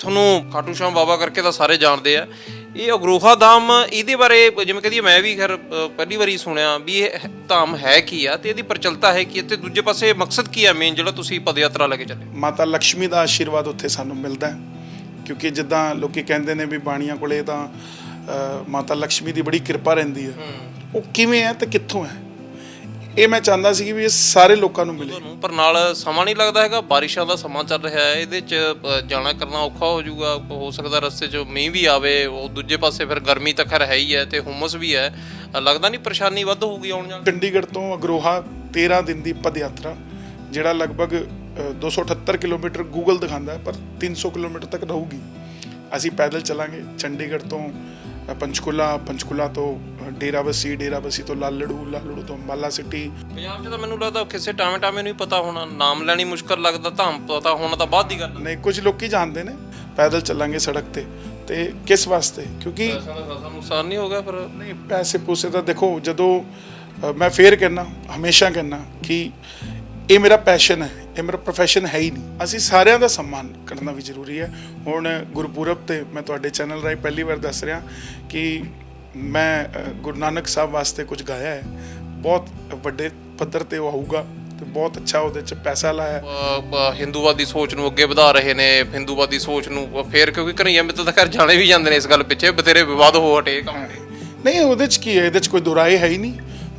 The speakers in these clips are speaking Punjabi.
ਤੁਹਾਨੂੰ ਖਾਟੂ ਸ਼ਾਮ ਬਾਬਾ ਕਰਕੇ ਤਾਂ ਸਾਰੇ ਜਾਣਦੇ ਆ। ਇਹ ਅਗਰੋਹਾ ਧਾਮ ਇਹਦੇ ਬਾਰੇ ਜਿਵੇਂ ਕਹਿੰਦੀ ਮੈਂ ਵੀ ਖਰ ਪਹਿਲੀ ਵਾਰੀ ਸੁਣਿਆ ਵੀ ਇਹ ਧਾਮ ਹੈ ਕੀ ਆ ਤੇ ਇਹਦੀ ਪ੍ਰਚਲਤਾ ਹੈ ਕੀ ਤੇ ਦੂਜੇ ਪਾਸੇ ਮਕਸਦ ਕੀ ਆ ਮੇਨ ਜਿਹੜਾ ਤੁਸੀਂ ਪਦ ਯਾਤਰਾ ਲੈ ਕੇ ਚੱਲੇ? ਮਾਤਾ ਲక్ష్ਮੀ ਦਾ ਆਸ਼ੀਰਵਾਦ ਉੱਥੇ ਸਾਨੂੰ ਮਿਲਦਾ ਕਿਉਂਕਿ ਜਿੱਦਾਂ ਲੋਕੀ ਕਹਿੰਦੇ ਨੇ ਵੀ ਬਾਣੀਆਂ ਕੋਲੇ ਤਾਂ ਮਾਤਾ ਲక్ష్ਮੀ ਦੀ ਬੜੀ ਕਿਰਪਾ ਰਹਿੰਦੀ ਹੈ। ਉਹ ਕਿਵੇਂ ਹੈ ਤੇ ਕਿੱਥੋਂ ਹੈ? ਇਹ ਮੈਂ ਚਾਹੁੰਦਾ ਸੀ ਕਿ ਵੀ ਇਹ ਸਾਰੇ ਲੋਕਾਂ ਨੂੰ ਮਿਲੇ। ਤੁਹਾਨੂੰ ਪਰ ਨਾਲ ਸਮਾਂ ਨਹੀਂ ਲੱਗਦਾ ਹੈਗਾ ਬਾਰਿਸ਼ਾਂ ਦਾ ਸਮਾਂ ਚੱਲ ਰਿਹਾ ਹੈ ਇਹਦੇ ਚ ਅ, ਜਾਣਾ ਕਰਨਾ ਔਖਾ ਹੋ ਜਾਊਗਾ ਹੋ ਸਕਦਾ ਰਸਤੇ 'ਚ ਮੀਂਹ ਵੀ ਆਵੇ ਉਹ ਦੂਜੇ ਪਾਸੇ ਫਿਰ ਗਰਮੀ ਤਾਂ ਖੈਰ ਹੈ ਹੀ ਹੈ ਤੇ ਹੁਮਸ ਵੀ ਹੈ। ਅ, ਲੱਗਦਾ ਨਹੀਂ ਪਰੇਸ਼ਾਨੀ ਵੱਧ ਹੋਊਗੀ ਆਉਣ ਜਾਣ? ਚੰਡੀਗੜ੍ਹ ਤੋਂ ਅਗਰੋਹਾ 13 ਦਿਨ ਦੀ ਪਦ ਯਾਤਰਾ ਜਿਹੜਾ ਲਗਭਗ ਅ, 278 ਕਿਲੋਮੀਟਰ ਗੂਗਲ ਦਿਖਾਉਂਦਾ ਹੈ ਪਰ 300 ਕਿਲੋਮੀਟਰ ਤੱਕ ਰਹੂਗੀ ਅਸੀਂ ਪੈਦਲ ਚੱਲਾਂਗੇ ਚੰਡੀਗੜ੍ਹ ਤੋਂ ਪੰਚਕੂਲਾ ਪੰਚਕੂਲਾ ਤੋਂ ਡੇਰਾਬੱਸੀ ਡੇਰਾਬੱਸੀ ਤੋਂ ਲਾਲੜੂ ਲਾਲੜੂ ਤੋਂ ਅੰਬਾਲਾ ਸਿਟੀ। ਪੰਜਾਬ 'ਚ ਤਾਂ ਮੈਨੂੰ ਲੱਗਦਾ ਕਿਸੇ ਟਾਵੇਂ ਟਾਵੇਂ ਨੂੰ ਹੀ ਪਤਾ ਹੋਣਾ। ਨਾਮ ਲੈਣੀ ਮੁਸ਼ਕਲ ਲੱਗਦਾ ਧਾਮ ਪਤਾ ਹੋਣਾ ਤਾਂ ਬਾਅਦ ਦੀ ਗੱਲ ਨਹੀਂ ਕੁਝ ਲੋਕੀ ਜਾਣਦੇ ਨੇ ਪੈਦਲ ਚੱਲਾਂਗੇ ਸੜਕ ਤੇ। ਤੇ ਕਿਸ ਵਾਸਤੇ? ਕਿਉਂਕਿ ਪੈਸਾ ਦਾ ਖਾਸਾ ਨੁਕਸਾਨ ਨਹੀਂ ਹੋ ਗਿਆ ਫਿਰ? ਨਹੀਂ ਪੈਸੇ ਪੂਸੇ ਤਾਂ ਦੇਖੋ ਜਦੋਂ ਮੈਂ ਫੇਰ ਕਹਿਣਾ ਹਮੇਸ਼ਾ ਕਹਿਣਾ ਕਿ ਇਹ ਮੇਰਾ ਪੈਸ਼ਨ ਹੈ ਇਹ ਮੇਰਾ ਪ੍ਰੋਫੈਸ਼ਨ ਹੈ ਹੀ ਨਹੀਂ। ਅਸੀਂ ਸਾਰਿਆਂ ਦਾ ਸਨਮਾਨ ਕਰਨਾ ਵੀ ਜ਼ਰੂਰੀ ਹੈ। ਹੁਣ ਗੁਰਪੁਰਬ ਤੇ ਮੈਂ ਤੁਹਾਡੇ ਚੈਨਲ ਰਾਹੀਂ ਪਹਿਲੀ ਵਾਰ ਦੱਸ ਰਿਹਾ ਕਿ ਮੈਂ ਅ, ਗੁਰੂ ਨਾਨਕ ਸਾਹਿਬ ਵਾਸਤੇ ਕੁਝ ਗਾਇਆ ਹੈ। ਬਹੁਤ ਵੱਡੇ ਪੱਧਰ ਤੇ ਉਹ ਆਊਗਾ ਤੇ ਬਹੁਤ ਅੱਛਾ ਉਹਦੇ ਚ ਪੈਸਾ ਲਾਇਆ ਹੈ। ਅ, ਬ- ਹਿੰਦੂਵਾਦੀ ਸੋਚ ਨੂੰ ਅੱਗੇ ਵਧਾ ਰਹੇ ਨੇ। ਹਿੰਦੂਵਾਦੀ ਸੋਚ ਨੂੰ ਫੇਰ ਕਿਉਂਕਿ ਘਰਈਆਂ ਮਿੱਤਰ ਤਾਂ ਖੈਰ ਜਾਣੇ ਵੀ ਜਾਂਦੇ ਨੇ ਇਸ ਗੱਲ ਪਿੱਛੇ ਬਥੇਰੇ ਵਿਵਾਦ ਹੋ ਹਟੇ ਇਹ ਕੰਮ ਤੇ ਨਹੀਂ ਉਹਦੇ ਚ ਕੀ ਹੈ? ਇਹਦੇ ਚ ਕੋਈ ਦੁਰਾਏ ਹੈ ਹੀ ਨਹੀਂ।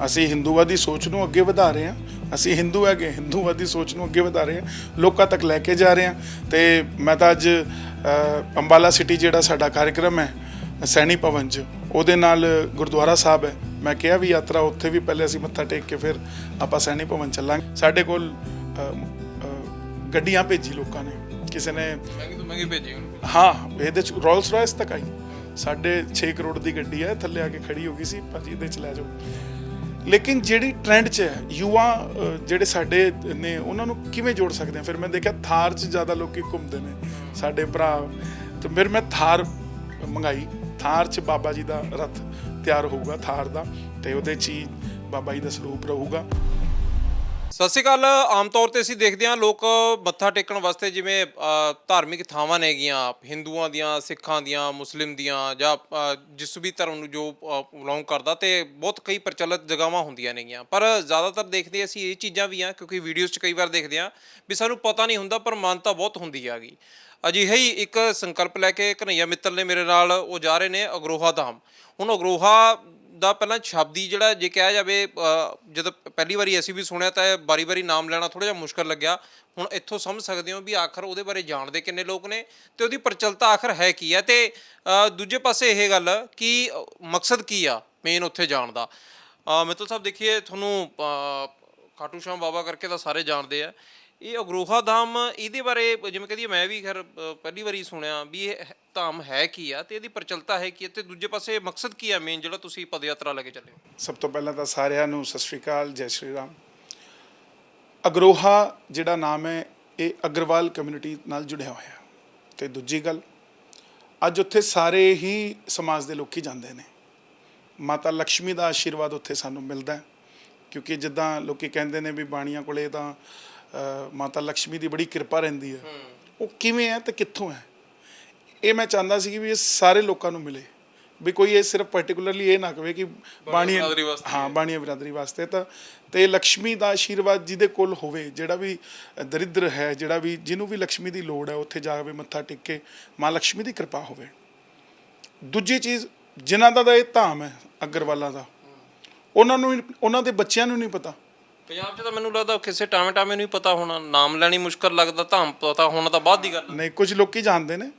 ਅਸੀਂ ਹਿੰਦੂਵਾਦੀ ਸੋਚ ਨੂੰ ਅੱਗੇ ਵਧਾ ਰਹੇ ਹਾਂ। ਅਸੀਂ ਹਿੰਦੂ ਹੈਗੇ ਹਿੰਦੂਵਾਦੀ ਸੋਚ ਨੂੰ ਅੱਗੇ ਵਧਾ ਰਹੇ ਹਾਂ ਲੋਕਾਂ ਤੱਕ ਲੈ ਕੇ ਜਾ ਰਹੇ ਹਾਂ। ਤੇ ਮੈਂ ਤਾਂ ਅੱਜ ਅੰਬਾਲਾ ਸਿਟੀ ਜਿਹੜਾ ਸਾਡਾ ਕਾਰਜਕ੍ਰਮ ਹੈ ਸੈਣੀ ਭਵਨ ਚ ਉਹਦੇ ਨਾਲ ਗੁਰਦੁਆਰਾ ਸਾਹਿਬ ਹੈ। ਮੈਂ ਕਿਹਾ ਵੀ ਯਾਤਰਾ ਉੱਥੇ ਵੀ ਪਹਿਲੇ ਅਸੀਂ ਮੱਥਾ ਟੇਕ ਕੇ ਫਿਰ ਆਪਾਂ ਸੈਣੀ ਭਵਨ ਚੱਲਾਂਗੇ। ਸਾਡੇ ਕੋਲ ਗੱਡੀਆਂ ਭੇਜੀ ਲੋਕਾਂ ਨੇ। ਕਿਸੇ ਨੇ ਮਹਿੰਗੀ ਤੋਂ ਮਹਿੰਗੀ ਭੇਜੀ ਉਹਨੂੰ। ਹਾਂ ਇਹਦੇ ਚ ਰੋਲਸ ਰਾਇਸ ਤੱਕ ਆਈ। ਸਾਢੇ 6 ਕਰੋੜ ਦੀ ਗੱਡੀ ਹੈ ਥੱਲੇ ਆ ਕੇ ਖੜੀ ਹੋ ਗਈ ਸੀ ਭਾਜੀ ਇਹਦੇ ਚ ਲੈ ਜਾਓ। ਲੇਕਿਨ ਜਿਹੜੀ ਟ੍ਰੈਂਡ 'ਚ ਹੈ, ਯੁਵਾ ਜਿਹੜੇ ਸਾਡੇ ਨੇ, ਉਹਨਾਂ ਨੂੰ ਕਿਵੇਂ ਜੋੜ ਸਕਦੇ ਆ ਫਿਰ ਮੈਂ ਦੇਖਿਆ ਥਾਰ 'ਚ ਜ਼ਿਆਦਾ ਲੋਕੀ ਘੁੰਮਦੇ ਨੇ, ਸਾਡੇ ਭਰਾ। ਤੇ ਫਿਰ ਮੈਂ ਥਾਰ ਮੰਗਾਈ। ਥਾਰ 'ਚ ਬਾਬਾ ਜੀ ਦਾ ਰਥ ਤਿਆਰ ਹੋਊਗਾ, ਥਾਰ ਦਾ। ਤੇ ਉਹਦੇ 'ਚ ਹੀ ਬਾਬਾ ਜੀ ਦਾ ਸਰੂਪ ਰਹੂਗਾ। ਸਤਿ ਸ਼੍ਰੀ ਅਕਾਲ। ਆਮ ਤੌਰ ਤੇ ਅਸੀਂ ਦੇਖਦੇ ਹਾਂ ਲੋਕ ਮੱਥਾ ਟੇਕਣ ਵਾਸਤੇ ਜਿਵੇਂ ਧਾਰਮਿਕ ਥਾਵਾਂ ਨੇਗੀਆਂ ਹਿੰਦੂਆਂ ਦੀਆਂ, ਸਿੱਖਾਂ ਦੀਆਂ, ਮੁਸਲਿਮ ਦੀਆਂ ਜਾਂ ਜਿਸ ਵੀ ਧਰਮ ਨੂੰ ਜੋ ਬਿਲੋਂਗ ਕਰਦਾ ਤੇ ਬਹੁਤ ਕਈ ਪ੍ਰਚਲਿਤ ਜਗ੍ਹਾਵਾਂ ਹੁੰਦੀਆਂ ਨੇਗੀਆਂ ਪਰ ਜ਼ਿਆਦਾਤਰ ਦੇਖਦੇ ਅਸੀਂ ਇਹ ਚੀਜ਼ਾਂ ਵੀ ਆ ਕਿਉਂਕਿ ਵੀਡੀਓਜ਼ 'ਚ ਕਈ ਵਾਰ ਦੇਖਦੇ ਆ ਵੀ ਸਾਨੂੰ ਪਤਾ ਨਹੀਂ ਹੁੰਦਾ ਪਰ ਮਾਨਤਾ ਬਹੁਤ ਹੁੰਦੀ ਹੈਗੀ ਅਜਿਹੇ ਹੀ ਇੱਕ ਸੰਕਲਪ ਲੈ ਕੇ ਕਨਈਆ ਮਿੱਤਲ ਨੇ ਮੇਰੇ ਨਾਲ, ਉਹ ਜਾ ਰਹੇ ਨੇ ਅਗਰੋਹਾ ਧਾਮ। ਹੁਣ ਅਗਰੋਹਾ ਦਾ ਪਹਿਲਾਂ ਸ਼ਬਦੀ ਜਿਹੜਾ ਜੇ ਕਿਹਾ ਜਾਵੇ ਜਦੋਂ ਪਹਿਲੀ ਵਾਰੀ ਅਸੀਂ ਵੀ ਸੁਣਿਆ ਤਾਂ ਬਾਰੀ-ਬਾਰੀ ਨਾਮ ਲੈਣਾ ਥੋੜਾ ਜਿਹਾ ਮੁਸ਼ਕਲ ਲੱਗਿਆ। ਹੁਣ ਇੱਥੋਂ ਸਮਝ ਸਕਦੇ ਹੋ ਵੀ ਆਖਰ ਉਹਦੇ ਬਾਰੇ ਜਾਣਦੇ ਕਿੰਨੇ ਲੋਕ ਨੇ ਤੇ ਉਹਦੀ ਪ੍ਰਚਲਤਾ ਆਖਰ ਹੈ ਕੀ ਹੈ ਤੇ ਦੂਜੇ ਪਾਸੇ ਇਹ ਗੱਲ ਕਿ ਮਕਸਦ ਕੀ ਆ ਮੇਨ ਉੱਥੇ ਜਾਣ ਦਾ। ਮਿੱਤਲ ਸਾਹਿਬ ਦੇਖੀਏ ਤੁਹਾਨੂੰ ਅ, ਖਾਟੂ ਸ਼ਾਮ ਬਾਬਾ ਕਰਕੇ ਤਾਂ ਸਾਰੇ ਜਾਣਦੇ ਆ। ਇਹ ਅਗਰੋਹਾ ਧਾਮ ਇਹਦੇ ਬਾਰੇ ਜਿਵੇਂ ਕਹਦੀ ਮੈਂ ਵੀ ਖੈਰ ਪਹਿਲੀ ਵਾਰੀ ਸੁਣਿਆ ਵੀ ਇਹ ਹੈ- ਧਾਮ ਹੈ ਕੀ ਆ ਤੇ ਇਹਦੀ ਪ੍ਰਚਲਤਾ ਹੈ ਕੀ ਆ ਤੇ ਦੂਜੇ ਪਾਸੇ ਮਕਸਦ ਕੀ ਆ ਮੇਨ ਜਿਹੜਾ ਤੁਸੀਂ ਪਦ ਯਾਤਰਾ ਲੈ ਕੇ ਚੱਲੇ ਹੋ? ਸਭ ਤੋਂ ਪਹਿਲਾਂ ਤਾਂ ਸਾਰਿਆਂ ਨੂੰ ਸਤਿ ਸ਼੍ਰੀ ਅਕਾਲ, ਜੈ ਸ਼੍ਰੀ ਰਾਮ। ਅਗਰੋਹਾ ਜਿਹੜਾ ਨਾਮ ਹੈ, ਇਹ ਅਗਰਵਾਲ ਕਮਿਊਨਿਟੀ ਨਾਲ ਜੁੜਿਆ ਹੋਇਆ। ਹੈ ਤੇ ਦੂਜੀ ਗੱਲ, ਅੱਜ ਉੱਥੇ ਸਾਰੇ ਹੀ ਸਮਾਜ ਦੇ ਲੋਕੀ ਜਾਂਦੇ ਨੇ। ਮਾਤਾ ਲక్ష్ਮੀ ਦਾ ਆਸ਼ੀਰਵਾਦ ਉੱਥੇ ਸਾਨੂੰ ਮਿਲਦਾ ਹੈ, ਕਿਉਂਕਿ ਜਿੱਦਾਂ ਲੋਕੀ ਕਹਿੰਦੇ ਨੇ ਵੀ ਬਾਣੀਆਂ ਕੋਲੇ ਤਾਂ ਮਾਤਾ ਲక్ష్ਮੀ ਦੀ ਬੜੀ ਕਿਰਪਾ ਰਹਿੰਦੀ ਹੈ। ਉਹ ਕਿਵੇਂ ਹੈ ਤੇ ਕਿੱਥੋਂ ਹੈ? ਇਹ ਮੈਂ ਚਾਹੁੰਦਾ ਸੀ ਕਿ ਵੀ ਇਹ ਸਾਰੇ ਲੋਕਾਂ ਨੂੰ ਮਿਲੇ। ਵੀ ਕੋਈ ਇਹ ਸਿਰਫ ਪਾਰਟਿਕੂਲਰਲੀ ਇਹ ਨਾ ਕਵੇ ਕਿ ਬਾਣੀ ਹਾਂ। ਬਾਣੀ ਬਰਾਦਰੀ ਵਾਸਤੇ। ਤਾਂ ਤੇ ਲక్ష్ਮੀ ਦਾ ਆਸ਼ੀਰਵਾਦ ਜਿਹਦੇ ਕੋਲ ਹੋਵੇ ਜਿਹੜਾ ਵੀ ਦਰਿਦਰ ਹੈ ਜਿਹੜਾ ਵੀ ਜਿਹਨੂੰ ਵੀ ਲక్ష్ਮੀ ਦੀ ਲੋੜ ਹੈ ਉੱਥੇ ਜਾਵੇ ਮੱਥਾ ਟੇਕ ਕੇ ਮਾਂ ਲక్ష్ਮੀ ਦੀ ਕਿਰਪਾ ਹੋਵੇ। ਦੂਜੀ ਚੀਜ਼ ਜਿਨ੍ਹਾਂ ਦਾ ਇਹ ਧਾਮ ਹੈ ਅਗਰਵਾਲਾ ਦਾ। ਉਹਨਾਂ ਨੂੰ ਉਹਨਾਂ ਦੇ ਬੱਚਿਆਂ ਨੂੰ ਨਹੀਂ ਪਤਾ। ਪੰਜਾਬ 'ਚ ਤਾਂ ਮੈਨੂੰ ਲੱਗਦਾ ਕਿਸੇ ਟਾਵੇਂ ਟਾਵੇਂ ਨੂੰ ਹੀ ਪਤਾ ਹੋਣਾ, ਨਾਮ ਲੈਣੀ ਮੁਸ਼ਕਲ ਲੱਗਦਾ, ਧਾਮ ਪਤਾ ਹੋਣਾ ਤਾਂ ਬਾਅਦ ਦੀ ਗੱਲ ਨਹੀਂ, ਕੁਝ ਲੋਕੀ ਜਾਣਦੇ ਨੇ,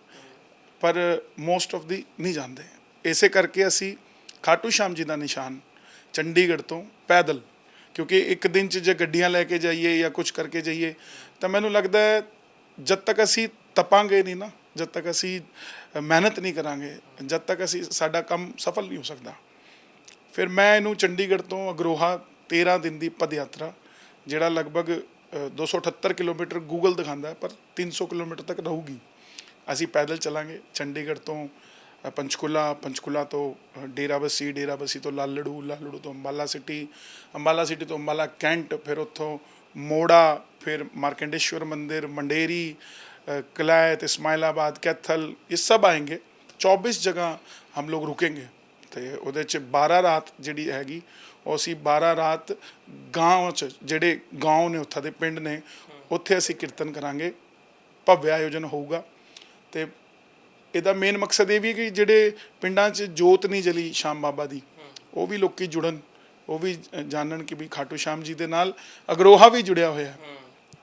ਪਰ ਮੋਸਟ ਆਫ ਦੀ ਨਹੀਂ ਜਾਣਦੇ। ਇਸੇ ਕਰਕੇ ਅਸੀਂ ਖਾਟੂ ਸ਼ਾਮ ਜੀ ਦਾ ਨਿਸ਼ਾਨ ਚੰਡੀਗੜ੍ਹ ਤੋਂ ਪੈਦਲ, ਕਿਉਂਕਿ ਇੱਕ ਦਿਨ 'ਚ ਜੇ ਗੱਡੀਆਂ ਲੈ ਕੇ ਜਾਈਏ ਜਾਂ ਕੁਝ ਕਰਕੇ ਜਾਈਏ, ਤਾਂ ਮੈਨੂੰ ਲੱਗਦਾ ਹੈ ਜਦ ਤੱਕ ਅਸੀਂ ਤਪਾਂਗੇ ਨਹੀਂ ਨਾ, ਜਦ ਤੱਕ ਅਸੀਂ ਮਿਹਨਤ ਨਹੀਂ ਕਰਾਂਗੇ, ਜਦ ਤੱਕ ਅਸੀਂ ਸਾਡਾ ਕੰਮ ਸਫਲ ਨਹੀਂ ਹੋ ਸਕਦਾ। ਫਿਰ ਮੈਂ ਇਹਨੂੰ ਚੰਡੀਗੜ੍ਹ ਤੋਂ ਅਗਰੋਹਾ 13 ਦਿਨ ਦੀ ਪਦ ਯਾਤਰਾ ਜਿਹੜਾ ਲਗਭਗ ਅ, 278 ਕਿਲੋਮੀਟਰ ਗੂਗਲ ਦਿਖਾਉਂਦਾ ਹੈ, ਪਰ 300 ਕਿਲੋਮੀਟਰ ਤੱਕ ਰਹੂਗੀ ਅਸੀਂ ਪੈਦਲ ਚੱਲਾਂਗੇ ਚੰਡੀਗੜ੍ਹ ਤੋਂ ਅ, ਪੰਚਕੂਲਾ ਪੰਚਕੂਲਾ ਤੋਂ ਅ, ਡੇਰਾਬੱਸੀ ਡੇਰਾਬੱਸੀ ਤੋਂ ਲਾਲੜੂ ਲਾਲੜੂ ਤੋਂ ਅੰਬਾਲਾ ਸਿਟੀ ਅੰਬਾਲਾ ਸਿਟੀ ਤੋਂ ਅੰਬਾਲਾ ਕੈਂਟ ਫਿਰ ਉੱਥੋਂ ਮੋੜਾ ਫਿਰ ਮਾਰਕੰਡੇਸ਼ਵਰ ਮੰਦਿਰ ਮੰਡੇਰੀ अ, कलायत इस्माइलाबाद कैथल ये सब आएंगे 24 जगह हम लोग रुकेंगे ਤੇ ਉਹਦੇ ਚ 12 ਰਾਤ ਜਿਹੜੀ ਹੈਗੀ ਉਹ ਅਸੀਂ 12 ਰਾਤ ਗਾਂਵ ਚ ਜਿਹੜੇ ਗਾਂਵ ਨੇ ਉੱਥੇ ਦੇ ਪਿੰਡ ਨੇ, ਉੱਥੇ ਅਸੀਂ ਕੀਰਤਨ ਕਰਾਂਗੇ, ਭਵਯ ਆਯੋਜਨ ਹੋਊਗਾ। ਤੇ ਇਹਦਾ ਮੇਨ ਮਕਸਦ ਇਹ ਵੀ ਕਿ ਜਿਹੜੇ ਪਿੰਡਾਂ 'ਚ ਜੋਤ ਨਹੀਂ ਜਲੀ ਸ਼ਾਮ ਬਾਬਾ ਦੀ, ਉਹ ਵੀ ਲੋਕੀ ਜੁੜਨ, ਉਹ ਵੀ ਜਾਣਨ ਕਿ ਵੀ ਖਾਟੂ ਸ਼ਾਮ ਜੀ ਦੇ ਨਾਲ ਅਗਰੋਹਾ ਵੀ ਜੁੜਿਆ ਹੋਇਆ।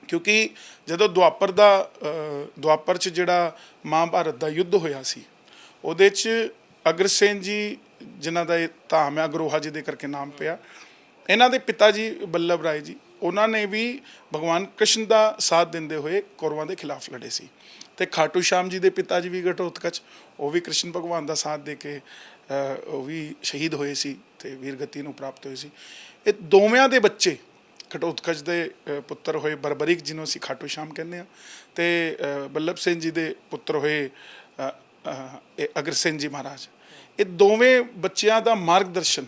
ਕਿਉਂਕਿ ਜਦੋਂ ਦੁਆਪਰ ਦਾ ਦੁਆਪਰ 'ਚ ਜਿਹੜਾ ਮਹਾਭਾਰਤ ਦਾ ਯੁੱਧ ਹੋਇਆ ਸੀ, ਉਹਦੇ 'ਚ ਅਗਰਸੇਨ ਜੀ ਜਿਨ੍ਹਾਂ ਦਾ ਇਹ ਧਾਮ ਆ ਗਰੋਹਾ ਜੀ ਦੇ ਕਰਕੇ ਨਾਮ ਪਿਆ। ਇਹਨਾਂ ਦੇ ਪਿਤਾ ਜੀ ਬੱਲਭ ਰਾਏ ਜੀ ਉਹਨਾਂ ਨੇ ਵੀ ਭਗਵਾਨ ਕ੍ਰਿਸ਼ਨ ਦਾ ਸਾਥ ਦਿੰਦੇ ਹੋਏ ਕੌਰਵਾਂ ਦੇ ਖਿਲਾਫ ਲੜੇ ਸੀ। ਤੇ ਖਾਟੂ ਸ਼ਾਮ ਜੀ ਦੇ ਪਿਤਾ ਜੀ ਵੀ ਘਟੋਤਕਚ ਉਹ ਵੀ ਕ੍ਰਿਸ਼ਨ ਭਗਵਾਨ ਦਾ ਸਾਥ ਦੇ ਕੇ ਉਹ ਵੀ ਸ਼ਹੀਦ ਹੋਏ ਸੀ ਤੇ ਵੀਰਗਤੀ ਨੂੰ ਪ੍ਰਾਪਤ ਹੋਏ ਸੀ। ਇਹ ਦੋਵਿਆਂ ਦੇ ਬੱਚੇ ਘਟੋਤਕਚ ਦੇ ਪੁੱਤਰ ਹੋਏ ਬਰਬਰੀਕ ਜਿਹਨੂੰ ਅਸੀਂ ਖਾਟੂ ਸ਼ਾਮ ਕਹਿੰਦੇ ਆ ਤੇ ਬੱਲਭ ਸਿੰਘ ਜੀ ਦੇ ਪੁੱਤਰ ਹੋਏ ਅ, ਅ, ਇਹ ਅਗਰਸੈਨ ਜੀ ਮਹਾਰਾਜ। ਇਹ ਦੋਵੇਂ ਬੱਚਿਆਂ ਦਾ ਮਾਰਗਦਰਸ਼ਨ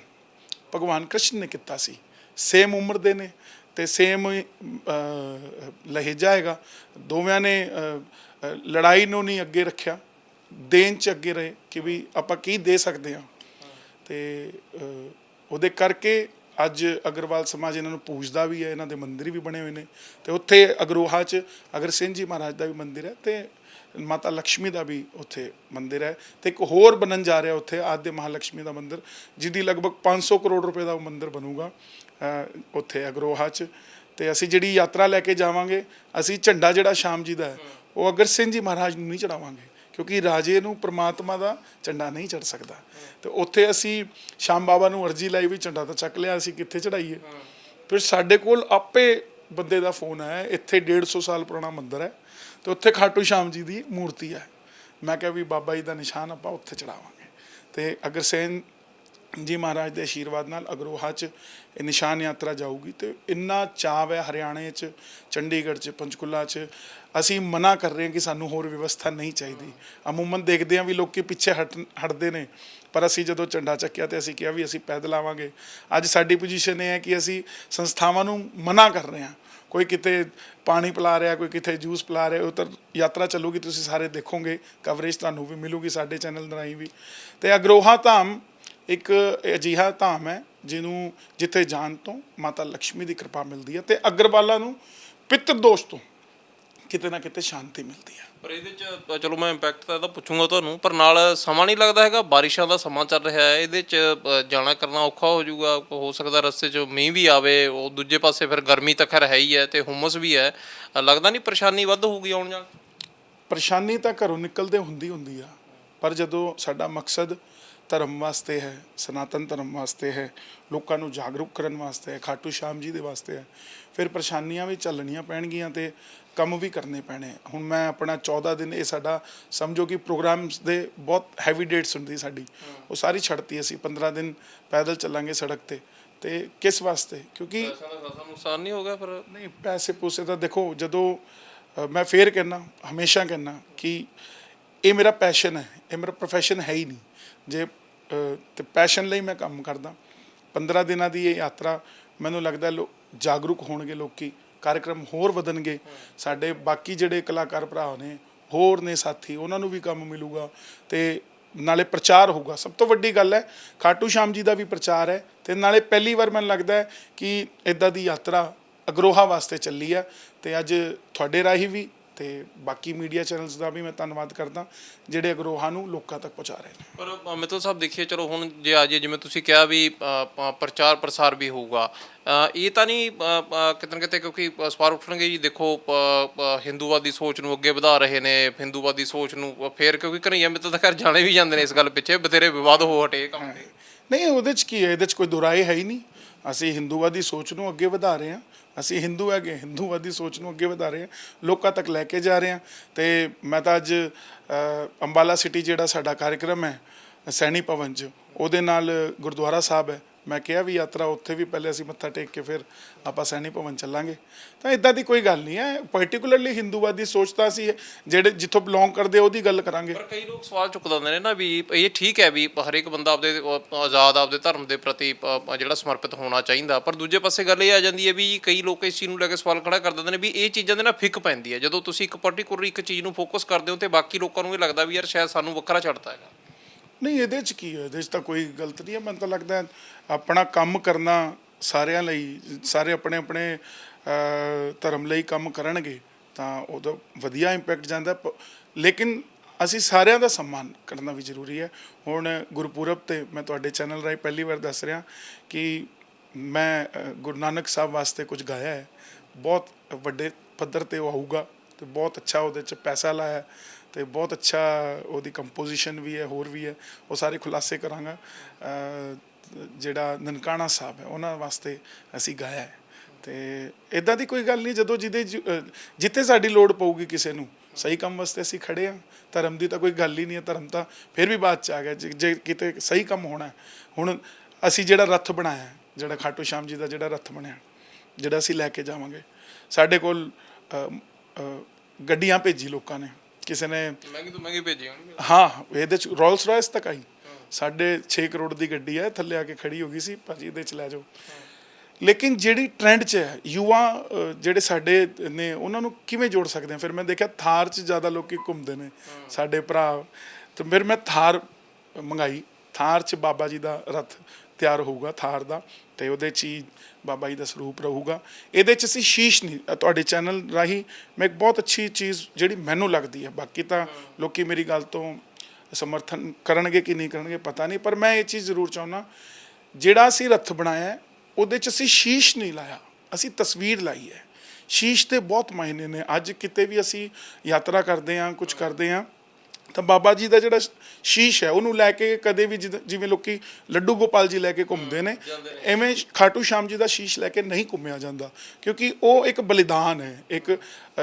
ਭਗਵਾਨ ਕ੍ਰਿਸ਼ਨ ਨੇ ਕੀਤਾ ਸੀ। ਸੇਮ ਉਮਰ ਦੇ ਨੇ ਤੇ ਸੇਮ ਲਹਿਜਾ ਹੈਗਾ। ਦੋਵਾਂ ਨੇ ਲੜਾਈ ਨੂੰ ਨਹੀਂ ਅੱਗੇ ਰੱਖਿਆ। ਦੇਣ ਚ ਅੱਗੇ ਰਹੇ ਕਿ ਵੀ ਆਪਾਂ ਕੀ ਦੇ ਸਕਦੇ ਹਾਂ। ਤੇ ਉਹਦੇ ਕਰਕੇ ਅੱਜ ਅਗਰਵਾਲ ਸਮਾਜ ਇਹਨਾਂ ਨੂੰ ਪੂਜਦਾ ਵੀ ਹੈ, ਇਹਨਾਂ ਦੇ ਮੰਦਿਰ ਵੀ ਬਣੇ ਹੋਏ ਨੇ। ਤੇ ਉੱਥੇ ਅਗਰੋਹਾ ਚ ਅਗਰ ਸਿੰਘ ਜੀ ਮਹਾਰਾਜ ਦਾ ਵੀ ਮੰਦਿਰ ਹੈ ਤੇ ਮਾਤਾ ਲక్ష్ਮੀ ਦਾ ਵੀ ਉੱਥੇ ਮੰਦਿਰ ਹੈ ਤੇ ਇੱਕ ਹੋਰ ਬਣਨ ਜਾ ਰਿਹਾ ਉੱਥੇ ਆਦਿ ਮਹਾਲక్ష్ਮੀ ਦਾ ਮੰਦਿਰ ਜਿਹਦੀ ਲਗਭਗ 500 ਕਰੋੜ ਰੁਪਏ ਦਾ ਉਹ ਮੰਦਿਰ ਬਣੂਗਾ ਉੱਥੇ ਅਗਰੋਹਾ 'ਚ। ਤੇ ਅਸੀਂ ਜਿਹੜੀ ਯਾਤਰਾ ਲੈ ਕੇ ਜਾਵਾਂਗੇ ਅਸੀਂ ਝੰਡਾ ਜਿਹੜਾ ਸ਼ਾਮ ਜੀ ਦਾ ਹੈ ਉਹ ਅਗਰ ਸਿੰਘ ਜੀ ਮਹਾਰਾਜ ਨੂੰ ਨਹੀਂ ਚੜਾਵਾਂਗੇ ਕਿਉਂਕਿ ਰਾਜੇ ਨੂੰ ਪ੍ਰਮਾਤਮਾ ਦਾ ਝੰਡਾ ਨਹੀਂ ਚੜ ਸਕਦਾ। ਤੇ ਉੱਥੇ ਅਸੀਂ ਸ਼ਾਮ ਬਾਬਾ ਨੂੰ ਅਰਜੀ ਲਾਈ ਵੀ ਝੰਡਾ ਤਾਂ ਚੱਕ ਲਿਆ ਅਸੀਂ ਕਿੱਥੇ ਚੜਾਈਏ? ਫਿਰ ਸਾਡੇ ਕੋਲ ਆਪੇ ਬੰਦੇ ਦਾ ਫੋਨ ਆਇਆ ਇੱਥੇ 150 ਸਾਲ ਪੁਰਾਣਾ ਮੰਦਿਰ ਹੈ। ਤੇ ਉੱਥੇ ਖਾਟੂ ਸ਼ਾਮ ਜੀ ਦੀ ਮੂਰਤੀ ਹੈ। ਮੈਂ ਕਿਹਾ ਵੀ ਬਾਬਾ ਜੀ ਦਾ ਨਿਸ਼ਾਨ ਆਪਾਂ ਉੱਥੇ ਚੜਾਵਾਂਗੇ। ਤੇ ਅਗਰਸੈਨ ਜੀ ਮਹਾਰਾਜ ਦੇ ਆਸ਼ੀਰਵਾਦ ਨਾਲ ਅਗਰੋਹਾ ਚ ਇਹ ਨਿਸ਼ਾਨ ਯਾਤਰਾ ਜਾਊਗੀ, ਤੇ ਇੰਨਾ ਚਾਵ ਹੈ ਹਰਿਆਣੇ ਚ, ਚੰਡੀਗੜ੍ਹ ਚ, ਪੰਚਕੁਲਾ ਚ, ਅਸੀਂ ਮਨਾ ਕਰ ਰਹੇ ਹਾਂ ਕਿ ਸਾਨੂੰ ਹੋਰ ਵਿਵਸਥਾ ਨਹੀਂ ਚਾਹੀਦੀ। ਅਮੂਮਨ ਦੇਖਦੇ ਹਾਂ ਵੀ ਲੋਕੀ ਪਿੱਛੇ ਹਟ, ਹਟਦੇ ਨੇ, ਪਰ ਅਸੀਂ ਜਦੋਂ ਝੰਡਾ ਚੱਕਿਆ ਤੇ ਅਸੀਂ ਕਿਹਾ ਵੀ ਅਸੀਂ ਪੈਦਲ ਆਵਾਂਗੇ। ਅੱਜ ਸਾਡੀ ਪੋਜੀਸ਼ਨ ਇਹ ਹੈ ਕਿ ਅਸੀਂ ਸੰਸਥਾਵਾਂ ਨੂੰ ਮਨਾ ਕਰ ਰਹੇ ਹਾਂ। ਕੋਈ ਕਿਤੇ ਪਾਣੀ ਪਿਲਾ ਰਿਹਾ, ਕੋਈ ਕਿਤੇ ਜੂਸ ਪਿਲਾ ਰਿਹਾ, ਉਹ ਤਾਂ ਯਾਤਰਾ ਚੱਲੂਗੀ, ਤੁਸੀਂ ਸਾਰੇ ਦੇਖੋਗੇ ਕਵਰੇਜ ਤੁਹਾਨੂੰ ਵੀ ਮਿਲੂਗੀ ਸਾਡੇ ਚੈਨਲ ਰਾਹੀਂ ਵੀ। ਤੇ ਅਗਰੋਹਾ ਧਾਮ ਇੱਕ ਅਜਿਹਾ ਧਾਮ ਹੈ, ਜਿਹਨੂੰ ਜਿੱਥੇ ਜਾਣ ਤੋਂ ਮਾਤਾ ਲక్ష్ਮੀ ਦੀ ਕਿਰਪਾ ਮਿਲਦੀ ਹੈ ਤੇ ਅਗਰਵਾਲਾ ਨੂੰ ਪਿੱਤਰ ਦੋਸ਼ ਤੋਂ ਕਿਤੇ ਨਾ ਕਿਤੇ ਸ਼ਾਂਤੀ ਮਿਲਦੀ ਹੈ ਪਰ ਇਹਦੇ ਚ ਚਲੋ ਮੈਂ ਇੰਪੈਕਟ ਤਾਂ ਇਹਦਾ ਪੁੱਛੂੰਗਾ ਤੁਹਾਨੂੰ ਪਰ ਨਾਲ ਸਮਾਂ ਨਹੀਂ ਲੱਗਦਾ ਹੈਗਾ ਬਾਰਿਸ਼ਾਂ ਦਾ ਸਮਾਂ ਚੱਲ ਰਿਹਾ ਹੈ ਇਹਦੇ ਚ ਅ, ਜਾਣਾ ਕਰਨਾ ਔਖਾ ਹੋ ਜਾਊਗਾ ਹੋ ਸਕਦਾ ਰਸਤੇ 'ਚ ਮੀਂਹ ਵੀ ਆਵੇ ਉਹ ਦੂਜੇ ਪਾਸੇ ਫਿਰ ਗਰਮੀ ਤਾਂ ਖੈਰ ਹੈ ਹੀ ਹੈ ਤੇ ਹੁਮਸ ਵੀ ਹੈ ਅ, ਲੱਗਦਾ ਨਹੀਂ ਪਰੇਸ਼ਾਨੀ ਵੱਧ ਹੋਊਗੀ ਆਉਣ ਜਾਣ? ਪਰੇਸ਼ਾਨੀ ਤਾਂ ਘਰੋਂ ਨਿਕਲਦੇ ਹੁੰਦੀ ਹੁੰਦੀ ਆ ਪਰ ਜਦੋਂ ਸਾਡਾ ਮਕਸਦ ਧਰਮ ਵਾਸਤੇ ਹੈ ਸਨਾਤਨ ਧਰਮ ਵਾਸਤੇ ਹੈ ਲੋਕਾਂ ਨੂੰ ਜਾਗਰੂਕ ਕਰਨ ਵਾਸਤੇ ਹੈ ਖਾਟੂ ਸ਼ਾਮ ਜੀ ਦੇ ਵਾਸਤੇ ਹੈ। ਫਿਰ ਪਰੇਸ਼ਾਨੀਆਂ ਵੀ ਚੱਲਣੀਆਂ ਪੈਣਗੀਆਂ ਤੇ ਕੰਮ ਵੀ ਕਰਨੇ ਪੈਣੇ ਹੁਣ ਮੈਂ ਆਪਣਾ 14 ਦਿਨ ਇਹ ਸਾਡਾ ਸਮਝੋ ਕਿ ਪ੍ਰੋਗਰਾਮਸ ਦੇ ਬਹੁਤ ਹੈਵੀ ਡੇਟਸ ਹੁੰਦੀ ਸਾਡੀ ਉਹ ਸਾਰੀ ਛੱਡਤੀ ਅਸੀਂ 15 ਦਿਨ ਪੈਦਲ ਚੱਲਾਂਗੇ ਸੜਕ ਤੇ। ਤੇ ਕਿਸ ਵਾਸਤੇ? ਕਿਉਂਕਿ ਨੁਕਸਾਨ ਨਹੀਂ ਹੋ ਗਿਆ ਫਿਰ? ਨਹੀਂ ਪੈਸੇ ਪੂਸੇ ਤਾਂ ਦੇਖੋ ਜਦੋਂ ਮੈਂ ਫੇਰ ਕਹਿਣਾ ਹਮੇਸ਼ਾ ਕਹਿਣਾ ਕਿ ਇਹ ਮੇਰਾ ਪੈਸ਼ਨ ਹੈ ਇਹ ਮੇਰਾ ਪ੍ਰੋਫੈਸ਼ਨ ਹੈ ਹੀ ਨਹੀਂ। ਜੇ ਤੇ ਪੈਸ਼ਨ ਲਈ ਮੈਂ ਕੰਮ ਕਰਦਾ। 15 ਦਿਨਾਂ ਦੀ ਇਹ ਯਾਤਰਾ ਮੈਨੂੰ ਲੱਗਦਾ ਲੋ, ਜਾਗਰੂਕ ਹੋਣਗੇ ਲੋਕੀ ਕਾਰਜਕ੍ਰਮ ਹੋਰ ਵਧਣਗੇ। ਸਾਡੇ ਬਾਕੀ ਜਿਹੜੇ ਕਲਾਕਾਰ ਭਰਾ ਨੇ, ਹੋਰ ਨੇ ਸਾਥੀ, ਉਹਨਾਂ ਨੂੰ ਵੀ ਕੰਮ ਮਿਲੂਗਾ ਤੇ ਨਾਲੇ ਪ੍ਰਚਾਰ ਹੋਊਗਾ। ਸਭ ਤੋਂ ਵੱਡੀ ਗੱਲ ਹੈ, ਖਾਟੂ ਸ਼ਾਮ ਜੀ ਦਾ ਵੀ ਪ੍ਰਚਾਰ ਹੈ ਤੇ ਨਾਲੇ ਪਹਿਲੀ ਵਾਰ ਮੈਨੂੰ ਲੱਗਦਾ ਹੈ ਕਿ ਇਦਾਂ ਦੀ ਯਾਤਰਾ ਅਗਰੋਹਾ ਵਾਸਤੇ ਚੱਲੀ ਆ ਤੇ ਅੱਜ ਤੁਹਾਡੇ ਰਾਹੀਂ ਵੀ ਤੇ ਬਾਕੀ ਮੀਡੀਆ ਚੈਨਲਸ ਦਾ ਵੀ ਮੈਂ ਧੰਨਵਾਦ ਕਰਦਾ ਜਿਹੜੇ ਅਗਰੋਹਾ ਨੂੰ ਲੋਕਾਂ ਤੱਕ ਪਹੁੰਚਾ ਰਹੇ ਨੇ। ਪਰ ਮਿੱਤਲ ਸਾਹਿਬ ਦੇਖੀਏ ਚਲੋ ਹੁਣ ਜੇ ਆ ਜਾਈਏ ਜਿਵੇਂ ਤੁਸੀਂ ਕਿਹਾ ਵੀ ਪ੍ਰਚਾਰ ਪ੍ਰਸਾਰ ਵੀ ਹੋਊਗਾ ਇਹ ਤਾਂ ਨਹੀਂ ਅ, ਕਿਤੇ ਕਿਉਂਕਿ ਅ, ਸਵਾਲ ਉੱਠਣਗੇ ਜੀ ਦੇਖੋ ਹਿੰਦੂਵਾਦੀ ਸੋਚ ਨੂੰ ਅੱਗੇ ਵਧਾ ਰਹੇ ਨੇ ਹਿੰਦੂਵਾਦੀ ਸੋਚ ਨੂੰ ਫੇਰ ਕਿਉਂਕਿ ਕਨਈਆ ਮਿੱਤਲ ਤਾਂ ਘਰ ਜਾਣੇ ਵੀ ਜਾਂਦੇ ਨੇ ਇਸ ਗੱਲ ਪਿੱਛੇ ਬਥੇਰੇ ਵਿਵਾਦ ਹੋ ਹਟੇ ਕੰਮ ਨਹੀਂ ਉਹਦੇ ਚ ਕੀ ਹੈ ਇਹਦੇ ਚ ਕੋਈ ਦੁਰਾਏ ਹੈ ਹੀ ਨਹੀਂ। ਅਸੀਂ ਹਿੰਦੂਵਾਦੀ ਸੋਚ ਨੂੰ ਅੱਗੇ ਵਧਾ ਰਹੇ ਹਾਂ। ਅਸੀਂ ਹਿੰਦੂ ਹੈਗੇ ਹਿੰਦੂਵਾਦੀ ਸੋਚ ਨੂੰ ਅੱਗੇ ਵਧਾ ਰਹੇ ਹਾਂ, ਲੋਕਾਂ ਤੱਕ ਲੈ ਕੇ ਜਾ ਰਹੇ ਹਾਂ। ਤੇ ਮੈਂ ਤਾਂ ਅੱਜ ਅੰਬਾਲਾ ਸਿਟੀ ਜਿਹੜਾ ਸਾਡਾ ਕਾਰਜਕ੍ਰਮ ਹੈ, ਸੈਣੀ ਭਵਨ ਚ, ਉਹਦੇ ਨਾਲ ਗੁਰਦੁਆਰਾ ਸਾਹਿਬ ਹੈ। ਮੈਂ ਕਿਹਾ ਵੀ ਯਾਤਰਾ ਉੱਥੇ ਵੀ ਪਹਿਲੇ ਅਸੀਂ ਮੱਥਾ ਟੇਕ ਕੇ ਫਿਰ ਆਪਾਂ ਸੈਣੀ ਭਵਨ ਚੱਲਾਂਗੇ। ਤਾਂ ਇਦਾਂ ਦੀ ਕੋਈ ਗੱਲ ਨਹੀਂ ਹੈ ਪਾਰਟਿਕੂਲਰਲੀ ਹਿੰਦੂਵਾਦੀ ਸੋਚ ਤਾਂ ਅਸੀਂ ਜਿਹੜੇ ਜਿੱਥੋਂ ਬਿਲੋਂਗ ਕਰਦੇ ਉਹਦੀ ਗੱਲ ਕਰਾਂਗੇ। ਪਰ ਕਈ ਲੋਕ ਸਵਾਲ ਚੁੱਕ ਦਿੰਦੇ ਨੇ ਨਾ ਵੀ ਇਹ ਠੀਕ ਹੈ ਵੀ ਹਰੇਕ ਬੰਦਾ ਆਪਦੇ, ਆਜ਼ਾਦ ਆਪਦੇ ਧਰਮ ਦੇ ਪ੍ਰਤੀ ਜਿਹੜਾ ਸਮਰਪਿਤ ਹੋਣਾ ਚਾਹੀਦਾ। ਪਰ ਦੂਜੇ ਪਾਸੇ ਗੱਲ ਇਹ ਆ ਜਾਂਦੀ ਹੈ ਵੀ ਕਈ ਲੋਕ ਇਸ ਚੀਜ਼ ਨੂੰ ਲੈ ਕੇ ਸਵਾਲ ਖੜਾ ਕਰ ਦਿੰਦੇ ਨੇ ਵੀ ਇਹ ਚੀਜ਼ਾਂ ਦੇ ਨਾਲ ਫਿੱਕ ਪੈਂਦੀ ਹੈ। ਜਦੋਂ ਤੁਸੀਂ ਇੱਕ ਪਾਰਟਿਕੂਲਰ ਇੱਕ ਚੀਜ਼ ਨੂੰ ਫੋਕਸ ਕਰਦੇ ਹੋ ਤੇ ਬਾਕੀ ਲੋਕਾਂ ਨੂੰ ਇਹ ਲੱਗਦਾ ਵੀ ਯਾਰ ਸ਼ਾਇਦ ਸਾਨੂੰ ਵੱਖਰਾ ਛੱਡਦਾ ਹੈਗਾ। ਨਹੀਂ, ਇਹਦੇ 'ਚ ਕੀ ਹੈ ਇਹਦੇ 'ਚ ਤਾਂ ਕੋਈ ਗਲਤ ਨਹੀਂ ਹੈ, ਮੈਨੂੰ ਤਾਂ ਲੱਗਦਾ ਆਪਣਾ ਕੰਮ ਕਰਨਾ ਸਾਰਿਆਂ ਲਈ, ਸਾਰੇ ਆਪਣੇ ਆਪਣੇ ਧਰਮ ਲਈ ਕੰਮ ਕਰਨਗੇ, ਤਾਂ ਉਹਦਾ ਵਧੀਆ ਇੰਪੈਕਟ ਜਾਂਦਾ। ਪ- ਲੇਕਿਨ ਅਸੀਂ ਸਾਰਿਆਂ ਦਾ ਸਨਮਾਨ ਕਰਨਾ ਵੀ ਜ਼ਰੂਰੀ ਹੈ। ਹੁਣ ਗੁਰਪੁਰਬ ਤੇ ਮੈਂ ਤੁਹਾਡੇ ਚੈਨਲ ਰਾਹੀਂ ਪਹਿਲੀ ਵਾਰ ਦੱਸ ਰਿਹਾ ਕਿ ਮੈਂ ਗੁਰੂ ਨਾਨਕ ਸਾਹਿਬ ਵਾਸਤੇ ਕੁਝ ਗਾਇਆ ਹੈ। ਬਹੁਤ ਵੱਡੇ ਪੱਧਰ ਤੇ ਉਹ ਆਊਗਾ ਤੇ ਬਹੁਤ ਅੱਛਾ ਉਹਦੇ 'ਚ ਪੈਸਾ ਲਾਇਆ ਤੇ ਬਹੁਤ ਅੱਛਾ ਉਹਦੀ ਕੰਪੋਜੀਸ਼ਨ ਵੀ ਹੈ, ਹੋਰ ਵੀ ਹੈ, ਉਹ ਸਾਰੇ ਖੁਲਾਸੇ ਕਰਾਂਗਾ। ਜਿਹੜਾ ਨਨਕਾਣਾ ਸਾਹਿਬ ਹੈ, ਉਹਨਾਂ ਵਾਸਤੇ ਅਸੀਂ ਗਾਇਆ ਹੈ। ਤੇ ਇਦਾਂ ਦੀ ਕੋਈ ਗੱਲ ਨਹੀਂ, ਜਦੋਂ ਜਿਹਦੇ ਜਿੱਥੇ ਸਾਡੀ ਲੋੜ ਪਊਗੀ ਕਿਸੇ ਨੂੰ, ਸਹੀ ਕੰਮ ਵਾਸਤੇ ਅਸੀਂ ਖੜੇ ਆ ਧਰਮ ਦੀ ਤਾਂ ਕੋਈ ਗੱਲ ਹੀ ਨਹੀਂ ਹੈ, ਧਰਮ ਤਾਂ ਫਿਰ ਵੀ ਬਾਅਦ ਚ ਆ ਗਿਆ, ਜੇ- ਜੇ ਕਿਤੇ ਸਹੀ ਕੰਮ ਹੋਣਾ ਹੁਣ ਅਸੀਂ ਜਿਹੜਾ ਰੱਥ ਬਣਾਇਆ ਜਿਹੜਾ ਖਾਟੂ ਸ਼ਾਮ ਜੀ ਦਾ ਜਿਹੜਾ ਰੱਥ ਬਣਿਆ ਜਿਹੜਾ ਅਸੀਂ ਲੈ ਕੇ ਜਾਵਾਂਗੇ, ਸਾਡੇ ਕੋਲ ਗੱਡੀਆਂ ਭੇਜੀ ਲੋਕਾਂ ਨੇ। ਕਿਸੇ ਨੇ ਮਹਿੰਗੀ ਤੋਂ ਮਹਿੰਗੀ ਭੇਜੀ ਹੋਣਗੇ ਹਾਂ ਇਹਦੇ ਚ ਰੋਲਸ ਰਾਇਸ ਤੱਕ ਆਈ ਸਾਡੇ 6 ਕਰੋੜ ਦੀ ਗੱਡੀ ਹੈ ਥੱਲੇ ਆ ਕੇ ਖੜੀ ਹੋ ਗਈ ਸੀ ਭਾਜੀ ਇਹਦੇ ਚ ਲੈ ਜਾਓ। ਲੇਕਿਨ ਜਿਹੜੀ ਟ੍ਰੈਂਡ 'ਚ ਹੈ ਯੁਵਾ ਜਿਹੜੇ ਸਾਡੇ ਨੇ ਉਹਨਾਂ ਨੂੰ ਕਿਵੇਂ ਜੋੜ ਸਕਦੇ ਆ? ਫਿਰ ਮੈਂ ਦੇਖਿਆ ਥਾਰ 'ਚ ਜ਼ਿਆਦਾ ਲੋਕੀ ਘੁੰਮਦੇ ਨੇ ਸਾਡੇ ਭਰਾ। ਤੇ ਫਿਰ ਮੈਂ ਥਾਰ ਮੰਗਾਈ ਥਾਰ 'ਚ ਬਾਬਾ ਜੀ ਦਾ ਰਥ। ਤਿਆਰ ਹੋਊਗਾ ਥਾਰ ਦਾ ਤੇ ਉਹਦੇ 'ਚ ਹੀ ਬਾਬਾ ਜੀ ਦਾ ਸਰੂਪ ਰਹੂਗਾ। ਇਹਦੇ 'ਚ ਅਸੀਂ ਸ਼ੀਸ਼ ਨਹੀਂ ਅ, ਤੁਹਾਡੇ ਚੈਨਲ ਰਾਹੀਂ ਮੈਂ ਇੱਕ ਬਹੁਤ ਅੱਛੀ ਚੀਜ਼ ਜਿਹੜੀ ਮੈਨੂੰ ਲੱਗਦੀ ਹੈ। ਬਾਕੀ ਤਾਂ ਲੋਕੀ ਮੇਰੀ ਗੱਲ ਤੋਂ ਸਮਰਥਨ ਕਰਨਗੇ ਕਿ ਨਹੀਂ ਕਰਨਗੇ ਪਤਾ ਨਹੀਂ ਪਰ ਮੈਂ ਇਹ ਚੀਜ਼ ਜ਼ਰੂਰ ਚਾਹੁੰਦਾ ਜਿਹੜਾ ਅਸੀਂ ਰੱਥ ਬਣਾਇਆ ਹੈ, ਉਹਦੇ 'ਚ ਅਸੀਂ ਸ਼ੀਸ਼ ਨਹੀਂ ਲਾਇਆ ਅਸੀਂ ਤਸਵੀਰ ਲਾਈ ਹੈ। ਸ਼ੀਸ਼ ਤੇ ਬਹੁਤ ਮਾਇਨੇ ਨੇ। ਅੱਜ ਕਿਤੇ ਵੀ ਅਸੀਂ ਯਾਤਰਾ ਕਰਦੇ ਹਾਂ ਕੁਝ ਕਰਦੇ ਹਾਂ ਤਾਂ ਬਾਬਾ ਜੀ ਦਾ ਜਿਹੜਾ ਸ਼ੀਸ਼ ਹੈ ਉਹਨੂੰ ਲੈ ਕੇ ਕਦੇ ਵੀ ਜਿੱਦ- ਜਿਵੇਂ ਲੋਕੀ ਲੱਡੂ ਗੋਪਾਲ ਜੀ ਲੈ ਕੇ ਘੁੰਮਦੇ ਨੇ ਐਵੇਂ ਖਾਟੂ ਸ਼ਾਮ ਜੀ ਦਾ ਸ਼ੀਸ਼ ਲੈ ਕੇ ਨਹੀਂ ਘੁੰਮਿਆ ਜਾਂਦਾ ਕਿਉਂਕਿ ਉਹ ਇੱਕ ਬਲੀਦਾਨ ਹੈ ਇੱਕ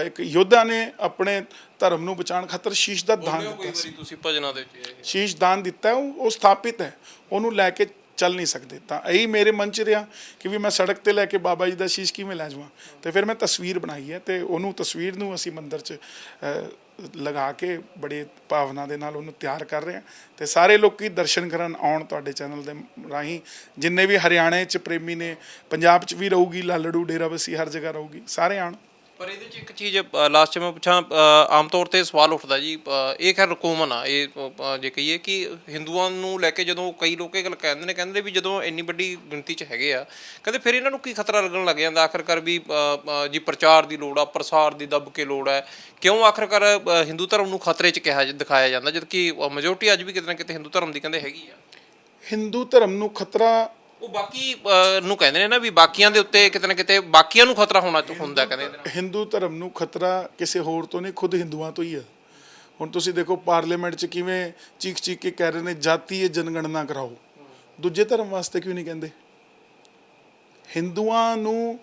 ਇੱਕ ਯੋਧਾ ਨੇ ਆਪਣੇ ਧਰਮ ਨੂੰ ਬਚਾਉਣ ਖਾਤਰ ਸ਼ੀਸ਼ ਦਾ ਦਾਨ ਕੋਈ ਦਿੱਤਾ ਸੀ। ਵਾਰੀ ਤੁਸੀਂ ਭਜਨਾਂ ਦੇ ਵਿੱਚ ਇਹ। ਸ਼ੀਸ਼ ਦਾਨ ਦਿੱਤਾ ਹੈ, ਉਹ ਉਹ ਸਥਾਪਿਤ ਹੈ ਉਹਨੂੰ ਲੈ ਕੇ ਚੱਲ ਨਹੀਂ ਸਕਦੇ। ਤਾਂ ਇਹੀ ਮੇਰੇ ਮਨ ਚ ਰਿਹਾ ਕਿ ਵੀ ਮੈਂ ਸੜਕ ਤੇ ਲੈ ਕੇ ਬਾਬਾ ਜੀ ਦਾ ਸ਼ੀਸ਼ ਕਿਵੇਂ ਲੈ ਜਾਵਾਂ। ਤੇ ਫਿਰ ਮੈਂ ਤਸਵੀਰ ਬਣਾਈ ਹੈ ਤੇ ਉਹਨੂੰ ਤਸਵੀਰ ਨੂੰ ਅਸੀਂ ਮੰਦਿਰ ਚ ਲਗਾ ਕੇ ਬੜੇ ਭਾਵਨਾ ਦੇ ਨਾਲ ਉਹਨੂੰ ਤਿਆਰ ਕਰ ਰਹੇ ਹਾਂ ਤੇ ਸਾਰੇ ਲੋਕੀ ਦਰਸ਼ਨ ਕਰਨ ਆਉਣ ਤੁਹਾਡੇ ਚੈਨਲ ਦੇ ਰਾਹੀਂ। ਜਿੰਨੇ ਵੀ ਹਰਿਆਣੇ ਚ ਪ੍ਰੇਮੀ ਨੇ, ਪੰਜਾਬ ਚ ਵੀ ਰਹੂਗੀ, ਲਾਲੜੂ ਡੇਰਾਬੱਸੀ ਹਰ ਜਗ੍ਹਾ ਰਹੂਗੀ, ਸਾਰੇ ਆਣ ਪਰ ਇਹਦੇ 'ਚ ਇੱਕ ਚੀਜ਼ ਲਾਸਟ 'ਚ ਮੈਂ ਪੁੱਛਾਂ ਆਮ ਤੌਰ ਤੇ ਸਵਾਲ ਉੱਠਦਾ ਜੀ ਇਹ ਖੈਰ ਰਕੂਮਨ ਆ, ਇਹ ਜੇ ਕਹੀਏ ਕਿ ਹਿੰਦੂਆਂ ਨੂੰ ਲੈ ਕੇ ਜਦੋਂ ਕਈ ਲੋਕ ਇਹ ਗੱਲ ਕਹਿੰਦੇ ਨੇ, ਕਹਿੰਦੇ ਵੀ ਜਦੋਂ ਇੰਨੀ ਵੱਡੀ ਗਿਣਤੀ 'ਚ ਹੈਗੇ ਆ, ਕਹਿੰਦੇ ਫਿਰ ਇਹਨਾਂ ਨੂੰ ਕੀ ਖਤਰਾ ਲੱਗਣ ਲੱਗ ਜਾਂਦਾ ਆਖਰਕਾਰ ਵੀ ਜੀ ਪ੍ਰਚਾਰ ਦੀ ਲੋੜ ਆ, ਪ੍ਰਸਾਰ ਦੀ ਦੱਬ ਕੇ ਲੋੜ ਹੈ, ਕਿਉਂ ਆਖਰਕਾਰ ਹਿੰਦੂ ਧਰਮ ਨੂੰ ਖਤਰੇ 'ਚ ਕਿਹਾ, ਦਿਖਾਇਆ ਜਾਂਦਾ, ਜਦਕਿ ਮੈਜੋਰਟੀ ਅੱਜ ਵੀ ਕਿਤੇ ਨਾ ਕਿਤੇ ਹਿੰਦੂ ਧਰਮ ਦੀ ਕਹਿੰਦੇ ਹੈਗੀ ਆ? ਹਿੰਦੂ ਧਰਮ ਨੂੰ ਖਤਰਾ ਉਹ ਬਾਕੀ ਅ, ਨੂੰ ਕਹਿੰਦੇ ਨੇ ਨਾ ਵੀ ਬਾਕੀਆਂ ਦੇ ਉੱਤੇ ਕਿਤੇ ਨਾ ਕਿਤੇ ਬਾਕੀਆਂ ਨੂੰ ਖਤਰਾ ਹੋਣਾ ਚ- ਹੁੰਦਾ ਕਹਿੰਦੇ ਇਹਦੇ ਨਾਲ। ਹਿੰਦੂ ਧਰਮ ਨੂੰ ਖਤਰਾ ਕਿਸੇ ਹੋਰ ਤੋਂ ਨਹੀਂ ਖੁਦ ਹਿੰਦੂਆਂ ਤੋਂ ਹੀ ਹੈ ਹੁਣ ਤੁਸੀਂ ਦੇਖੋ ਪਾਰਲੀਮੈਂਟ 'ਚ ਕਿਵੇਂ ਚੀਖ ਚੀਖ ਕੇ ਕਹਿ ਰਹੇ ਨੇ ਜਾਤੀ ਇਹ ਜਨਗਣਨਾ ਕਰਾਓ। ਦੂਜੇ ਧਰਮ ਵਾਸਤੇ ਕਿਉਂ ਨਹੀਂ ਕਹਿੰਦੇ? ਹਿੰਦੂਆਂ ਨੂੰ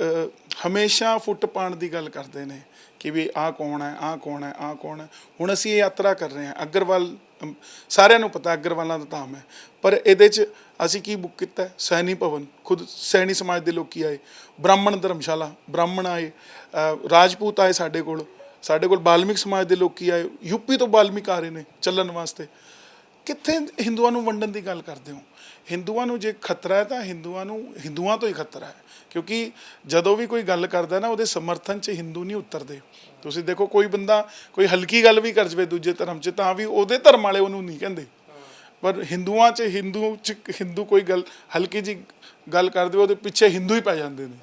ਅਹ, ਹਮੇਸ਼ਾ ਫੁੱਟ ਪਾਉਣ ਦੀ ਗੱਲ ਕਰਦੇ ਨੇ ਕਿ ਵੀ ਆਹ ਕੌਣ ਹੈ ਆਹ ਕੌਣ ਹੈ ਆਹ ਕੌਣ ਹੈ। ਹੁਣ ਅਸੀਂ ਇਹ ਯਾਤਰਾ ਕਰ ਰਹੇ ਹਾਂ। ਅਗਰਵਾਲ ਅਮ, ਸਾਰਿਆਂ ਨੂੰ ਪਤਾ ਅਗਰਵਾਲਾਂ ਦਾ ਧਾਮ ਹੈ। ਪਰ ਇਹਦੇ 'ਚ ਅਸੀਂ ਕੀ ਬੁੱਕ ਕੀਤਾ? ਸੈਣੀ ਭਵਨ। ਖੁਦ ਸੈਣੀ ਸਮਾਜ ਦੇ ਲੋਕੀ ਆਏ। ਬ੍ਰਾਹਮਣ ਧਰਮਸ਼ਾਲਾ। ਬ੍ਰਾਹਮਣ ਆਏ। ਰਾਜਪੂਤ ਆਏ ਸਾਡੇ ਕੋਲ। ਸਾਡੇ ਕੋਲ ਬਾਲਮਿਕ ਸਮਾਜ ਦੇ ਲੋਕੀ ਆਏ। ਯੂਪੀ ਤੋਂ ਬਾਲਮਿਕ ਆ ਰਹੇ ਨੇ ਚੱਲਣ ਵਾਸਤੇ। ਕਿੱਥੇ ਹਿੰਦੂਆਂ ਨੂੰ ਵੰਡਣ ਦੀ ਗੱਲ ਕਰਦੇ ਹੋ? ਹਿੰਦੂਆਂ ਨੂੰ ਜੇ ਖਤਰਾ ਹੈ ਤਾਂ ਹਿੰਦੂਆਂ ਨੂੰ, ਹਿੰਦੂਆਂ ਤੋਂ ਹੀ ਖਤਰਾ ਹੈ। ਕਿਉਂਕਿ ਜਦੋਂ ਵੀ ਕੋਈ ਗੱਲ ਕਰਦਾ ਨਾ, ਉਹਦੇ ਸਮਰਥਨ 'ਚ ਹਿੰਦੂ ਨਹੀਂ ਉਤਰਦੇ। ਤੁਸੀਂ ਦੇਖੋ, ਕੋਈ ਬੰਦਾ ਕੋਈ ਹਲਕੀ ਗੱਲ ਵੀ ਕਰ ਜਵੇ ਦੂਜੇ ਧਰਮ 'ਚ, ਤਾਂ ਵੀ ਉਹਦੇ ਧਰਮ ਵਾਲੇ ਉਹਨੂੰ ਨਹੀਂ ਕਹਿੰਦੇ। ਪਰ ਹਿੰਦੂਆਂ 'ਚ ਹਿੰਦੂ 'ਚ ਹਿੰਦੂ ਕੋਈ ਗੱਲ ਹਲਕੀ ਜੀ ਗੱਲ ਕਰਦੇ ਉਹਦੇ ਪਿੱਛੇ ਹਿੰਦੂ ਹੀ ਪੈ ਜਾਂਦੇ ਨੇ।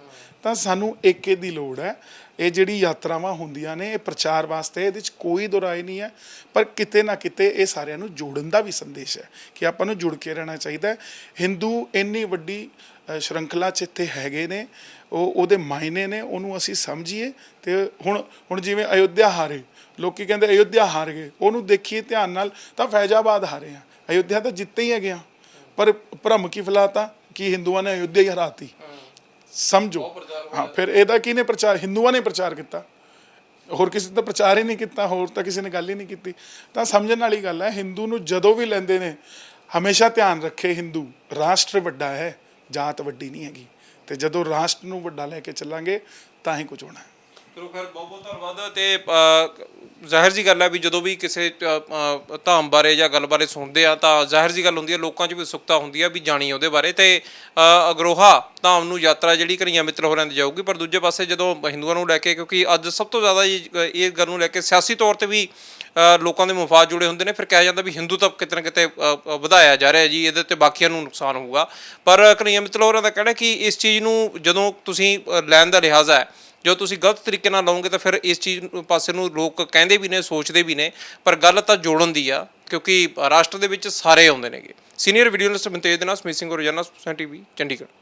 ਤਾਂ ਸਾਨੂੰ ਏਕੇ ਦੀ ਲੋੜ ਹੈ ਇਹ ਜਿਹੜੀ ਯਾਤਰਾਵਾਂ ਹੁੰਦੀਆਂ ਨੇ ਇਹ ਪ੍ਰਚਾਰ ਵਾਸਤੇ ਇਹਦੇ 'ਚ ਕੋਈ ਦੁਰਾਏ ਨਹੀਂ ਹੈ ਪਰ ਕਿਤੇ ਨਾ ਕਿਤੇ ਇਹ ਸਾਰਿਆਂ ਨੂੰ ਜੋੜਨ ਦਾ ਵੀ ਸੰਦੇਸ਼ ਹੈ ਕਿ ਆਪਾਂ ਨੂੰ ਜੁੜ ਕੇ ਰਹਿਣਾ ਚਾਹੀਦਾ ਹੈ। ਹਿੰਦੂ ਇੰਨੀ ਵੱਡੀ ਅ, ਸ਼੍ਰੰਖਲਾ 'ਚ ਇੱਥੇ ਹੈਗੇ ਨੇ ਉਹ ਉਹਦੇ ਮਾਇਨੇ ਨੇ ਉਹਨੂੰ ਅਸੀਂ ਸਮਝੀਏ ਤੇ ਹੁਣ ਹੁਣ ਜਿਵੇਂ ਅਯੋਧਿਆ ਹਾਰੇ ਲੋਕੀ ਕਹਿੰਦੇ ਅਯੋਧਿਆ ਹਾਰ ਗਏ ਉਹਨੂੰ ਦੇਖੀਏ ਧਿਆਨ ਨਾਲ ਤਾਂ ਫੈਜ਼ਾਬਾਦ ਹਾਰੇ ਆ। ਅਯੋਧਿਆ ਤਾਂ ਜਿੱਤੇ ਹੀ ਹੈਗੇ ਆ। ਪਰ ਭਰਮ ਕੀ ਫੈਲਾਤਾ? ਕਿ ਹਿੰਦੂਆਂ ਨੇ ਅਯੋਧਿਆ ਹੀ ਹਰਾਤੀ? ਸਮਝੋ। ਹਾਂ ਫਿਰ ਇਹਦਾ ਕਿਹਨੇ ਪ੍ਰਚਾਰ? ਹਿੰਦੂਆਂ ਨੇ ਪ੍ਰਚਾਰ ਕੀਤਾ। ਹੋਰ ਕਿਸੇ ਨੇ ਤਾਂ ਪ੍ਰਚਾਰ ਹੀ ਨਹੀਂ ਕੀਤਾ ਹੋਰ ਤਾਂ ਕਿਸੇ ਨੇ ਗੱਲ ਹੀ ਨਹੀਂ ਕੀਤੀ। ਤਾਂ ਸਮਝਣ ਵਾਲੀ ਗੱਲ ਹੈ ਹਿੰਦੂ ਨੂੰ ਜਦੋਂ ਵੀ ਲੈਂਦੇ ਨੇ ਹਮੇਸ਼ਾ ਧਿਆਨ ਰੱਖੇ ਹਿੰਦੂ ਰਾਸ਼ਟਰ ਵੱਡਾ ਹੈ ਜਾਤ ਵੱਡੀ ਨਹੀਂ ਹੈਗੀ। ਤੇ ਜਦੋਂ ਰਾਸ਼ਟਰ ਨੂੰ ਵੱਡਾ ਲੈ ਕੇ ਚੱਲਾਂਗੇ ਤਾਂ ਹੀ ਕੁਝ ਹੋਣਾ ਹੈ। ਚਲੋ ਖੈਰ ਬਹੁਤ ਬਹੁਤ ਧੰਨਵਾਦ ਤੇ ਜ਼ਾਹਿਰ ਜੀ ਗੱਲ ਹੈ ਵੀ ਜਦੋਂ ਵੀ ਕਿਸੇ ਧਾਮ ਬਾਰੇ ਜਾਂ ਗੱਲ ਬਾਰੇ ਸੁਣਦੇ ਆ ਤਾਂ ਜ਼ਾਹਿਰ ਜੀ ਗੱਲ ਹੁੰਦੀ ਹੈ ਲੋਕਾਂ 'ਚ ਵੀ ਉਤਸੁਕਤਾ ਹੁੰਦੀ ਆ ਵੀ ਜਾਣੀ ਉਹਦੇ ਬਾਰੇ ਤੇ ਅਗਰੋਹਾ ਧਾਮ ਨੂੰ ਯਾਤਰਾ ਜਿਹੜੀ ਘਰੀਆਂ ਮਿੱਤਰ ਹੋਰਾਂ ਦੀ ਜਾਊਗੀ। ਪਰ ਦੂਜੇ ਪਾਸੇ ਜਦੋਂ ਹਿੰਦੂਆਂ ਨੂੰ ਲੈ ਕੇ, ਕਿਉਂਕਿ ਅੱਜ ਸਭ ਤੋਂ ਜ਼ਿਆਦਾ ਇਹ ਇਹ ਗੱਲ ਨੂੰ ਲੈ ਕੇ ਸਿਆਸੀ ਤੌਰ ਤੇ ਵੀ ਲੋਕਾਂ ਦੇ ਮਫਾਦ ਜੁੜੇ ਹੁੰਦੇ ਨੇ, ਫਿਰ ਕਿਹਾ ਜਾਂਦਾ ਵੀ ਹਿੰਦੂ ਤਾਂ ਕਿਤੇ ਨਾ ਕਿਤੇ ਵਧਾਇਆ ਜਾ ਰਿਹਾ ਜੀ, ਇਹਦੇ ਤੇ ਬਾਕੀਆਂ ਨੂੰ ਨੁਕਸਾਨ ਹੋਊਗਾ। ਪਰ ਘਰੀਆਂ ਮਿੱਤਰ ਹੋਰਾਂ ਦਾ ਕਹਿਣਾ ਕਿ ਇਸ ਚੀਜ਼ ਨੂੰ ਜਦੋਂ ਤੁਸੀਂ ਲੈਣ ਦਾ ਲਿਹਾਜ਼ਾ ਹੈ ਜੋ ਤੁਸੀਂ ਗਲਤ ਤਰੀਕੇ ਨਾਲ ਲਾਓਗੇ ਤਾਂ ਫਿਰ ਇਸ ਚੀਜ਼ ਨੂੰ- ਪਾਸੇ ਨੂੰ ਲੋਕ ਕਹਿੰਦੇ ਵੀ ਨੇ, ਸੋਚਦੇ ਵੀ ਨੇ, ਪਰ ਗੱਲ ਤਾਂ ਜੋੜਨ ਦੀ ਆ, ਕਿਉਂਕਿ ਰਾਸ਼ਟਰ ਦੇ ਵਿੱਚ ਸਾਰੇ ਆਉਂਦੇ ਨੇਗੇ। ਸੀਨੀਅਰ ਵੀਡੀਓ ਜਰਨਲਿਸਟ ਬੰਤੇਜ ਦੇ ਨਾਲ ਸਮੀਤ ਸਿੰਘ ਰੋਜ਼ਾਨਾ ਸੁਸਾਇਟੀ ਟੀਵੀ, ਚੰਡੀਗੜ੍ਹ।